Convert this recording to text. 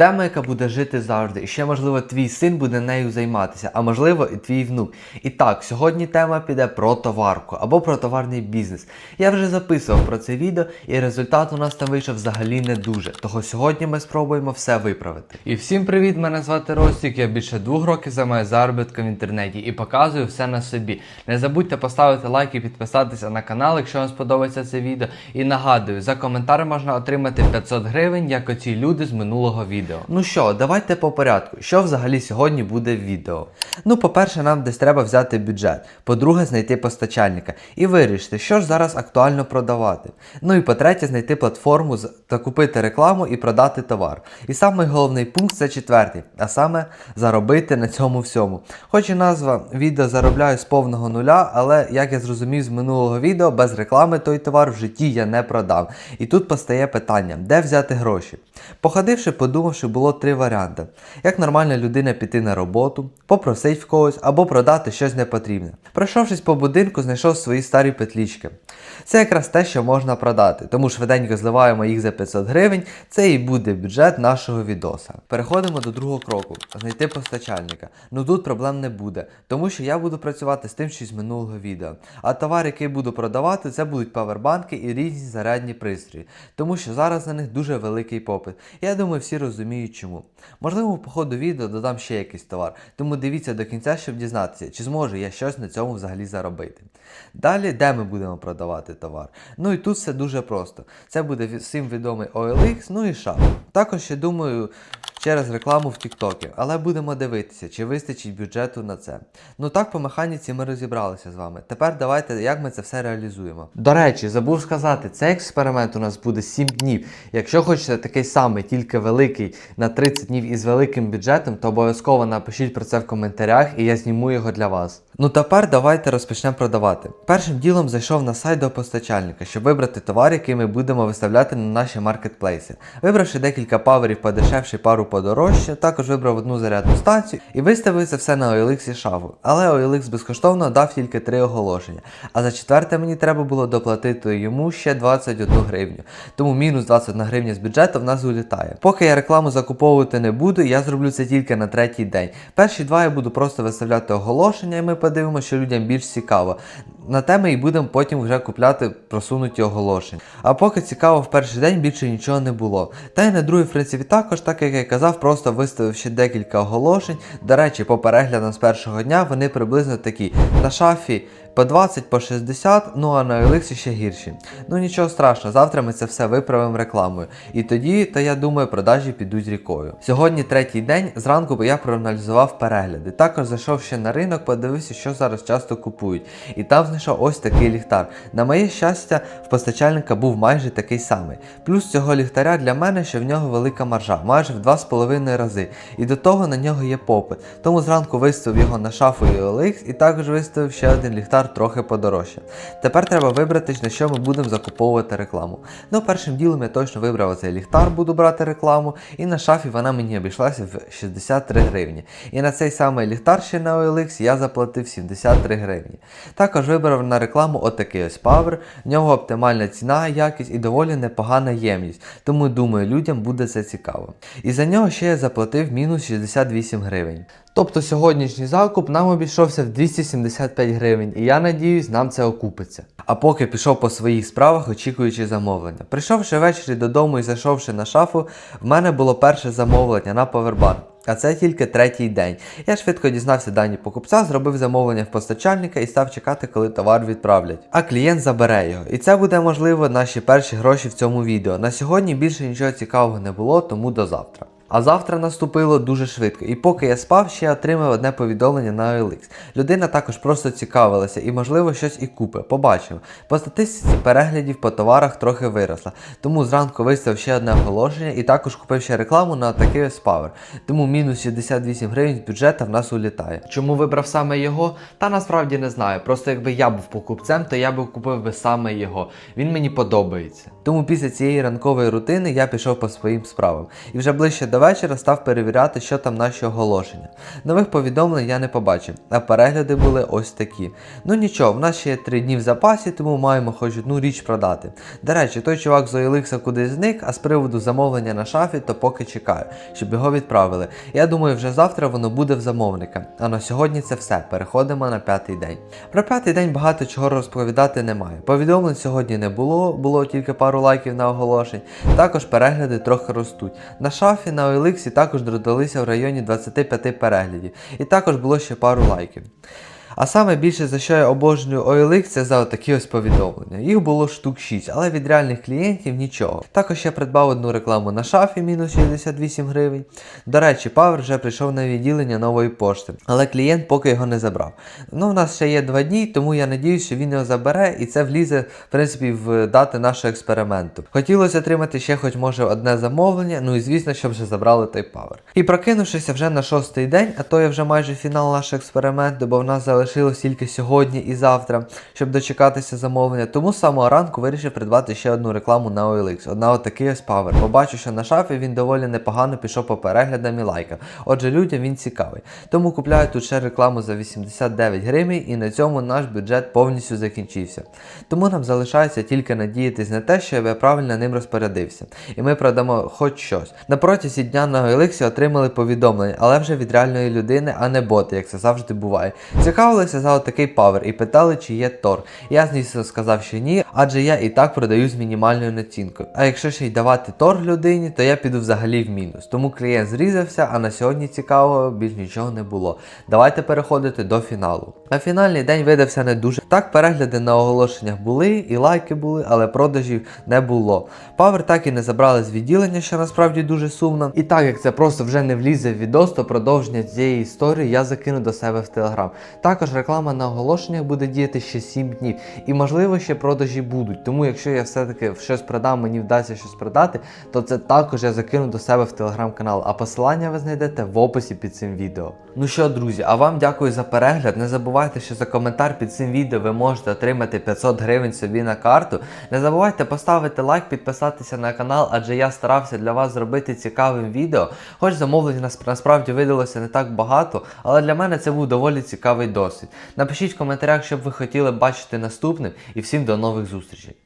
Тема, яка буде жити завжди, і ще, можливо, твій син буде нею займатися, а можливо, і твій внук. І так, сьогодні тема піде про товарку або про товарний бізнес. Я вже записував про це відео, і результат у нас там вийшов взагалі не дуже. Того сьогодні ми спробуємо все виправити. І всім привіт! Мене звати Ростік. Я більше двох років займаю заробітком в інтернеті і показую все на собі. Не забудьте поставити лайк і підписатися на канал, якщо вам сподобається це відео. І нагадую, за коментар можна отримати 500 гривень, як оці люди з минулого відео. Ну що, давайте по порядку. Що взагалі сьогодні буде в відео? Ну, по-перше, нам десь треба взяти бюджет. По-друге, знайти постачальника і вирішити, що ж зараз актуально продавати. Ну і по-третє, знайти платформу та купити рекламу і продати товар. І самий головний пункт це четвертий, а саме заробити на цьому всьому. Хоч і назва відео заробляю з повного нуля, але як я зрозумів з минулого відео, без реклами той товар в житті я не продав. І тут постає питання, де взяти гроші. Походивши, подумавши, було три варіанти: як нормальна людина піти на роботу, попросить в когось або продати щось непотрібне. Пройшовшись по будинку, знайшов свої старі петлічки. Це якраз те, що можна продати, тому швиденько зливаємо їх за 500 гривень, це і буде бюджет нашого відоса. Переходимо до другого кроку знайти постачальника. Ну тут проблем не буде, тому що я буду працювати з тим, що з минулого відео. А товар, який буду продавати, це будуть павербанки і різні зарядні пристрої, тому що зараз на них дуже великий попит. Я думаю, всі розуміють чому. Можливо, по ходу відео додам ще якийсь товар, тому дивіться до кінця, щоб дізнатися, чи зможу я щось на цьому взагалі заробити. Далі, де ми будемо продавати товар? Ну і тут все дуже просто. Це буде всім відомий OLX, ну і шап. Також ще думаю через рекламу в TikTok, але будемо дивитися, чи вистачить бюджету на це. Ну так, по механіці ми розібралися з вами. Тепер давайте, як ми це все реалізуємо. До речі, забув сказати, цей експеримент у нас буде 7 днів. Якщо хочете такий самий, тільки великий на 30 днів із великим бюджетом, то обов'язково напишіть про це в коментарях і я зніму його для вас. Ну тепер давайте розпочнемо продавати. Першим ділом зайшов на сайт до постачальника, щоб вибрати товар, який ми будемо виставляти на наші маркетплейси. Вибравши декілька паверів подешевше, пару подорожче, також вибрав одну зарядну станцію і виставив це все на OLX і шафу. Але OLX безкоштовно дав тільки три оголошення. А за четверте мені треба було доплатити йому ще 21 гривню. Тому мінус 21 гривня з бюджету в нас улітає. Поки я рекламу закуповувати не буду, я зроблю це тільки на третій день. Перші два я буду просто виставляти оголошення, і ми подивимося, що людям більш цікаво. На теми і будемо потім вже купляти просунуті оголошення. А поки цікаво, в перший день більше нічого не було. Та й на другий, в принципі, також, так як я казав, просто виставив ще декілька оголошень. До речі, по переглядам з першого дня вони приблизно такі. На шафі по 20, по 60, ну а на OLX ще гірші. Ну нічого страшного, завтра ми це все виправимо рекламою. І тоді, то я думаю, продажі підуть рікою. Сьогодні третій день, зранку я проаналізував перегляди. Також зайшов ще на ринок, подивився, що зараз часто купують. І там знайшов ось такий ліхтар. На моє щастя, в постачальника був майже такий самий. Плюс цього ліхтаря для мене, що в нього велика маржа, майже в 2,5 рази. І до того на нього є попит. Тому зранку виставив його на шафу і OLX і також виставив ще один ліхтар трохи подорожче. Тепер треба вибрати, на що ми будемо закуповувати рекламу. Ну, першим ділом я точно вибрав цей ліхтар, буду брати рекламу, і на шафі вона мені обійшлася в 63 гривні. І на цей самий ліхтар ще на OLX я заплатив 73 гривні. Також вибрав на рекламу отакий ось Power, в нього оптимальна ціна, якість і доволі непогана ємність, тому думаю, людям буде це цікаво. І за нього ще я заплатив мінус 68 гривень. Тобто сьогоднішній закуп нам обійшовся в 275 гривень, і я надіюсь, нам це окупиться. А поки пішов по своїх справах, очікуючи замовлення. Прийшовши ввечері додому і зайшовши на шафу, в мене було перше замовлення на павербанк. А це тільки третій день. Я швидко дізнався дані покупця, зробив замовлення в постачальника і став чекати, коли товар відправлять. А клієнт забере його. І це буде можливо наші перші гроші в цьому відео. На сьогодні більше нічого цікавого не було, тому до завтра. А завтра наступило дуже швидко, і поки я спав, ще отримав одне повідомлення на OLX. Людина також просто цікавилася і, можливо, щось і купить. Побачимо. По статистиці переглядів по товарах трохи виросла. Тому зранку виставив ще одне оголошення і також купив ще рекламу на такий ось Power. Тому мінус 68 гривень з бюджету в нас улітає. Чому вибрав саме його? Та насправді не знаю. Просто якби я був покупцем, то я би купив би саме його. Він мені подобається. Тому після цієї ранкової рутини я пішов по своїм справам. І вже ближче до вечора став перевіряти, що там наші оголошення. Нових повідомлень я не побачив, а перегляди були ось такі. Ну нічого, в нас ще є 3 дні в запасі, тому маємо хоч одну річ продати. До речі, той чувак з OLX кудись зник, а з приводу замовлення на шафі, то поки чекаю, щоб його відправили. Я думаю, вже завтра воно буде в замовника. А на сьогодні це все. Переходимо на п'ятий день. Про п'ятий день багато чого розповідати немає. Повідомлень сьогодні не було, було тільки пару лайків на оголошень. Також перегляди трохи ростуть. На шафі на OLX також додалися в районі 25 переглядів. І також було ще пару лайків. А саме більше за що я обожнюю OLX, це за такі ось повідомлення. Їх було штук 6, але від реальних клієнтів нічого. Також я придбав одну рекламу на шафі, мінус 68 гривень. До речі, Павер вже прийшов на відділення нової пошти, але клієнт поки його не забрав. Ну, в нас ще є два дні, тому я надіюсь, що він його забере і це влізе, в принципі, в дати нашого експерименту. Хотілося отримати ще хоч може одне замовлення, ну і звісно, щоб вже забрали той Павер. І прокинувшися вже на шостий день, а то є вже майже фінал нашого експерименту, бо в нас залишилось тільки сьогодні і завтра, щоб дочекатися замовлення. Тому з самого ранку вирішив придбати ще одну рекламу на OLX. Одна отакий ось павер. Побачу, що на шафі він доволі непогано пішов по переглядам і лайкам. Отже, людям він цікавий. Тому купляю тут ще рекламу за 89 гривень, і на цьому наш бюджет повністю закінчився. Тому нам залишається тільки надіятись на те, що я правильно ним розпорядився. І ми продамо хоч щось. На протязі дня на OLX отримали повідомлення, але вже від реальної людини, а не боти, як це завжди буває. Цікавилися за отакий павер і питали, чи є Тор. Я, звісно, сказав, що ні, адже я і так продаю з мінімальною націнкою. А якщо ще й давати торг людині, то я піду взагалі в мінус. Тому клієнт зрізався, а на сьогодні цікавого більш нічого не було. Давайте переходити до фіналу. На фінальний день видався не дуже. Так, перегляди на оголошеннях були, і лайки були, але продажів не було. Павер так і не забрали з відділення, що насправді дуже сумно. І так як це просто вже не влізе в відос, то продовження цієї історії я закину до себе в телеграм. Також реклама на оголошеннях буде діяти ще 7 днів. І можливо ще продажі будуть. Тому якщо я все-таки щось продам, мені вдасться щось продати, то це також я закину до себе в телеграм-канал. А посилання ви знайдете в описі під цим відео. Ну що, друзі, а вам дякую за перегляд. Не забувайте, що за коментар під цим відео ви можете отримати 500 гривень собі на карту. Не забувайте поставити лайк, підписатися на канал, адже я старався для вас зробити цікавим відео. Хоч замовлень нас- насправді видалося не так багато, але для мене це був доволі цікавий досвід. Напишіть в коментарях, що б ви хотіли бачити наступним, і всім до нових зустрічей.